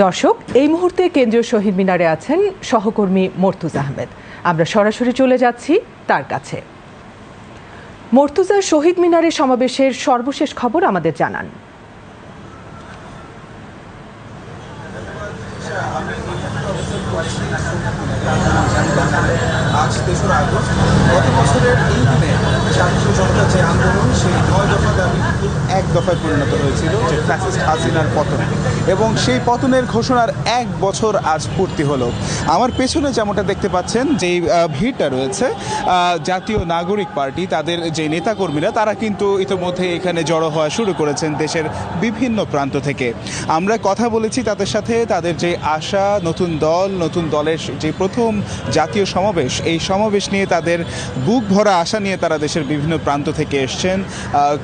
দর্শক, এই মুহূর্তে কেন্দ্রীয় শহীদ মিনারে আছেন সহকর্মী মর্তুজ আহমেদ। আমরা সরাসরি চলে যাচ্ছি তার কাছে। মর্তুজা শহীদ মিনারে সমাবেশের সর্বশেষ খবর আমাদের জানান। আজ তেসরা আগস্ট গত বছরের এই দিনে ছাত্র জনতা যে আন্দোলন, সেই নয় দফা দাবি এক দফায় পরিণত হয়েছিল যে ফ্যাসিস্ট হাসিনার পতন। এবং সেই পতনের ঘোষণার এক বছর আজ পূর্তি হলো। আমার পেছনে যেমনটা দেখতে পাচ্ছেন যে ভিড়টা রয়েছে জাতীয় নাগরিক পার্টি, তাদের যে নেতাকর্মীরা, তারা কিন্তু ইতিমধ্যে এখানে জড়ো হওয়া শুরু করেছেন দেশের বিভিন্ন প্রান্ত থেকে। আমরা কথা বলেছি তাদের সাথে, তাদের যে আশা, নতুন দল, নতুন দলের যে প্রথম জাতীয় সমাবেশ এই সমাবেশ নিয়ে তাদের বুক ভরা আশা নিয়ে তারা দেশের বিভিন্ন প্রান্ত থেকে এসছেন।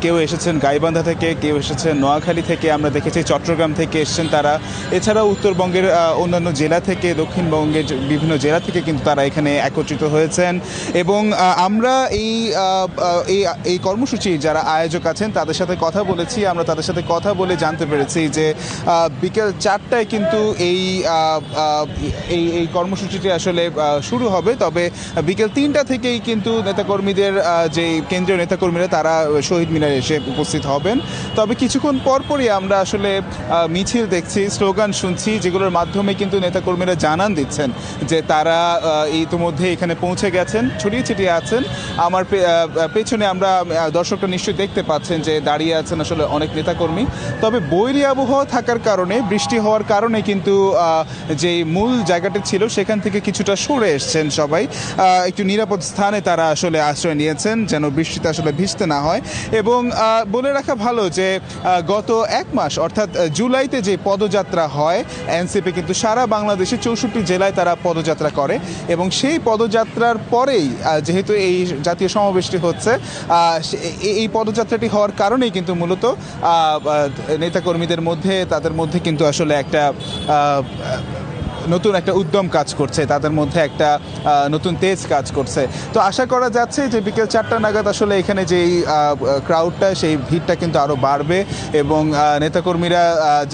কেউ এসেছেন গাইবান্ধা থেকে, কেউ এসেছেন নোয়াখালী থেকে, আমরা দেখেছি চট্টগ্রাম থেকে এসছেন তারা। এছাড়াও উত্তরবঙ্গের অন্যান্য জেলা থেকে, দক্ষিণবঙ্গের বিভিন্ন জেলা থেকে কিন্তু তারা এখানে একত্রিত হয়েছেন। এবং আমরা এই এই কর্মসূচি যারা আয়োজক আছেন, তাদের সাথে কথা বলেছি। আমরা তাদের সাথে কথা বলে জানতে পেরেছি যে বিকেল চারটায় কিন্তু এই এই এই কর্মসূচিটি আসলে শুরু হবে। তবে বিকেল তিনটা থেকেই কিন্তু নেতাকর্মীদের যে কেন্দ্রীয় নেতাকর্মীরা, তারা শহীদ মিনারে এসে উপস্থিত হবেন। তবে কিছুক্ষণ পরপরই আমরা আসলে মিছিল দেখছি, স্লোগান শুনছি, যেগুলোর মাধ্যমে কিন্তু নেতাকর্মীরা জানান দিচ্ছেন যে তারা ইতিমধ্যে এখানে পৌঁছে গেছেন, ছড়িয়ে ছিটিয়ে আছেন। আমার পেছনে আমরা দর্শকরা নিশ্চয়ই দেখতে পাচ্ছেন যে দাঁড়িয়ে আছেন আসলে অনেক নেতাকর্মী। তবে বৈরী আবহাওয়া থাকার কারণে, বৃষ্টি হওয়ার কারণে কিন্তু যে মূল জায়গাটি ছিল, সেখান থেকে কিছুটা সরে এসছেন সবাই। একটু নিরাপদ স্থানে তারা আসলে আশ্রয় নিয়েছেন, যেন বৃষ্টিতে আসলে ভিজতে না হয়। এবং বলে রাখা ভালো যে গত এক মাস, অর্থাৎ জুলাইতে যে পদযাত্রা হয়, এনসিপি কিন্তু সারা বাংলাদেশে চৌষট্টি জেলায় তারা পদযাত্রা করে। এবং সেই পদযাত্রার পরেই যেহেতু এই জাতীয় সমাবেশটি হচ্ছে এই পদযাত্রাটি হওয়ার কারণেই কিন্তু মূলত নেতাকর্মীদের মধ্যে, তাদের মধ্যে কিন্তু আসলে একটা নতুন একটা উদ্যম কাজ করছে, তাদের মধ্যে একটা নতুন তেজ কাজ করছে। তো আশা করা যাচ্ছে যে বিকেল চারটা নাগাদ আসলে এখানে যেই ক্রাউডটা সেই ভিড়টা কিন্তু আরও বাড়বে এবং নেতাকর্মীরা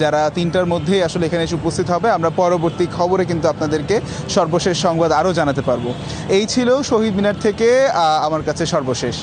যারা তিনটার মধ্যেই আসলে এখানে এসে উপস্থিত হবে, আমরা পরবর্তী খবরে কিন্তু আপনাদেরকে সর্বশেষ সংবাদ আরও জানাতে পারব। এই ছিল শহীদ মিনার থেকে আমার কাছে সর্বশেষ।